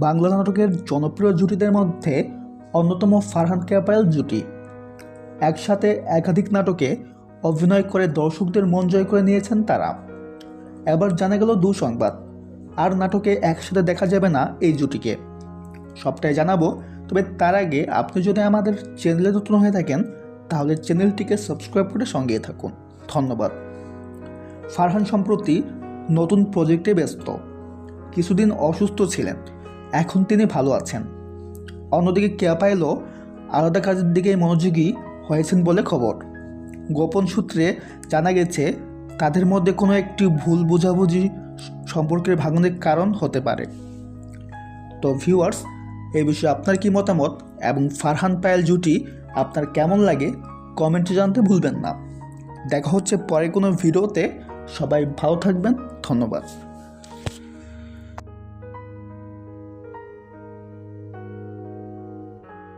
বাংলা নাটকের জনপ্রিয় জুটিদের মধ্যে অন্যতম ফারহান ক্যাপায়েল জুটি। একসাথে একাধিক নাটকে অভিনয় করে দর্শকদের মন জয় করে নিয়েছেন তারা। এবার জানা গেল দুঃসংবাদ আর নাটকে একসাথে দেখা যাবে না এই জুটিকে। সবটাই জানাব, তবে তার আগে আপনি যদি আমাদের চ্যানেলে নতুন হয়ে থাকেন, তাহলে চ্যানেলটিকে সাবস্ক্রাইব করে সঙ্গে থাকুন। ধন্যবাদ। ফারহান সম্প্রতি নতুন প্রজেক্টে ব্যস্ত। কিছুদিন অসুস্থ ছিলেন। এখন তিনি ভালো আছেন। অন্যদিকে ক্যাপাইলও আলাদা কাজের দিকে মনোযোগী হয়েছেন বলে খবর। গোপন সূত্রে জানা গেছে, তাদের মধ্যে কোনো একটি ভুল বোঝাবুঝি সম্পর্কের ভাঙনের কারণ হতে পারে। তো ভিউয়ার্স এই বিষয়ে আপনার কি মতামত এবং ফারহান পায়েল জুটি আপনার কেমন লাগে কমেন্টে জানতে ভুলবেন না। দেখা হচ্ছে পরে কোনো ভিডিওতে। সবাই ভালো থাকবেন, ধন্যবাদ।